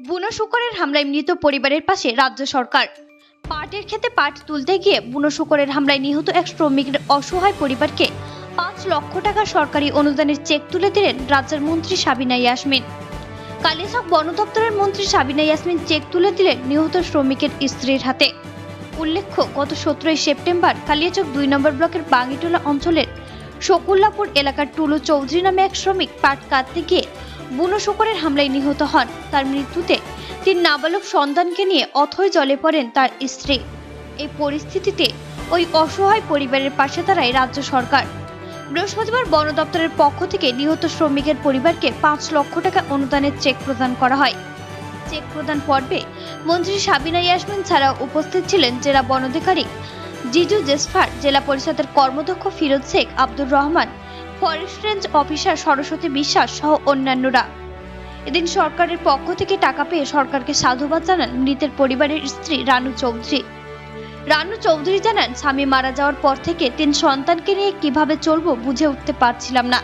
বুনো শুকরের হামলায় মৃত পরিবারের পাশে রাজ্য সরকার। পাটের খেতে পাট তুলতে গিয়ে বুনো শুকরের হামলায় নিহত এক শ্রমিকের অসহায় পরিবারকে পাঁচ লক্ষ টাকা সরকারি অনুদানের চেক তুলে দিলেন রাজ্যের মন্ত্রী সাবিনা ইয়াসমিন। কালিয়াচক বন দপ্তরের মন্ত্রী সাবিনা ইয়াসমিন চেক তুলে দিলেন নিহত শ্রমিকের স্ত্রীর হাতে। উল্লেখ্য, গত সতেরোই সেপ্টেম্বর কালিয়াচক দুই নম্বর ব্লকের বাঙ্গিটোলা অঞ্চলের শকুল্লাপুর এলাকার টুলু চৌধুরী নামে এক শ্রমিক পাট কাটতে গিয়ে বুনো শুকরের হামলায় নিহত হন। তার মৃত্যুতে তিন নাবালক সন্তানকে নিয়ে অথই জলে পড়েন তার স্ত্রী। এই পরিস্থিতিতে ওই অসহায় পরিবারের পাশে দাঁড়ায় রাজ্য সরকার। বৃহস্পতিবার বন দপ্তরের পক্ষ থেকে নিহত শ্রমিকের পরিবারকে পাঁচ লক্ষ টাকা অনুদানের চেক প্রদান করা হয়। চেক প্রদান পর্বে মন্ত্রী সাবিনা ইয়াসমিন ছাড়াও উপস্থিত ছিলেন জেলা বন অধিকারী জিজু জেসফার, জেলা পরিষদের কর্মদক্ষ Firoz Sheikh, Abdur Rahman forest range officer Saraswati Biswas সহ অন্যান্যরা। এদিন সরকারের পক্ষ থেকে টাকা পেয়ে সরকারকে সাধুবাদ জানান মৃতের পরিবারের স্ত্রী রানু চৌধুরী। রানু চৌধুরী জানান, স্বামী মারা যাওয়ার পর থেকে তিন সন্তানকে নিয়ে কীভাবে চলবো বুঝে উঠতে পারছিলাম না।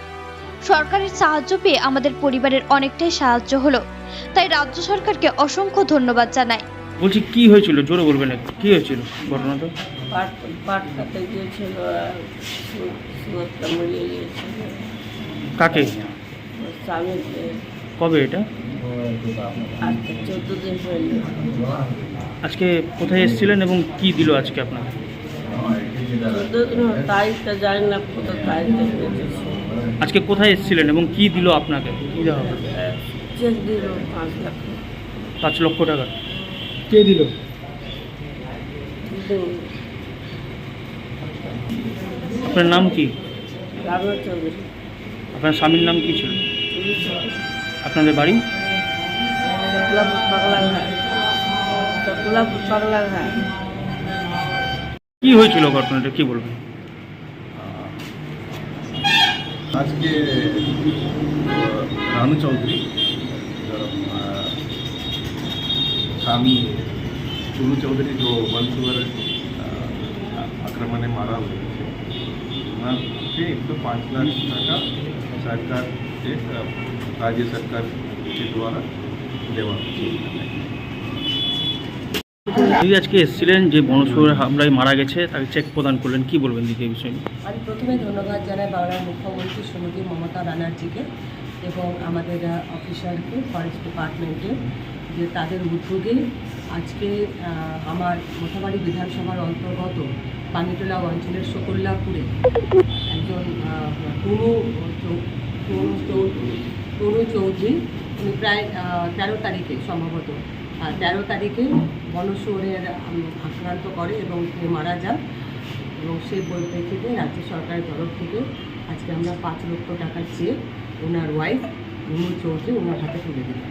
সরকারের সাহায্য পেয়ে আমাদের পরিবারের অনেকটাই সাহায্য হলো। তাই রাজ্য সরকারকে অসংখ্য ধন্যবাদ জানাই। বলছি কি হয়েছিল? জোরে বলবেন একটু কি হয়েছিল ঘটনাটা? পাট পাট কাটতে গিয়েছিল আর শু- শুয়োরটা মরিয়ে গিয়েছিল। কাকে? ওর স্বামীকে কবে এটা? আজকে চোদ্দ দিন হইল আজকে কোথায় এসেছিলেন এবং কি দিল আজকে আপনার চোদ্দ দিন হলো, তারিখটা জানি না কত তারিখটা পেয়েছে আজকে কোথায় এসেছিলেন এবং কি দিল আপনাকে? কি দেওয়া হবে চেক দিল পাঁচ লাখ। পাঁচ লক্ষ টাকা। কে দিল? আপনার নাম কি? আপনার স্বামীর নাম কি ছিল? আপনাদের বাড়ি? কি হয়েছিল ঘটনাটা? কি বলবেন? আজকে রানু চৌধুরী স্বামী ચુનુ ચૌધરી જો વંશવર આક્રમણે મારા એમાંથી એક સો પાંચ લાખ ટકા સરકાર રાજ્ય સરકાર દ્વારા দেওয়া দিদি আজকে এসেছিলেন যে বনসুর হামলায় মারা গেছে তাকে চেক প্রদান করলেন কি বলবেন দিদি এই বিষয়ে? আমি প্রথমে ধন্যবাদ জানাই বাংলার মুখ্যমন্ত্রী শ্রীমতী মমতা ব্যানার্জিকে এবং আমাদের অফিসারকে ফরেস্ট ডিপার্টমেন্টে যে তাদের উদ্যোগে আজকে আমার মোথাবাড়ি বিধানসভার অন্তর্গত পানিটোলা অঞ্চলের শকুল্লাপুরে একজন চৌ- টুনু চৌধুরী উনি প্রায় তেরো তারিখে সম্ভবত তেরো তারিখে বনশুয়োরের উম, আক্রান্ত করে এবং সে মারা যান এবং সেই পরিপ্রেক্ষিতে রাজ্য সরকারের তরফ থেকে আজকে আমরা পাঁচ লক্ষ টাকার চেক ওনার ওয়াইফ রুমু চৌধুরী ওনার হাতে তুলে দিলাম।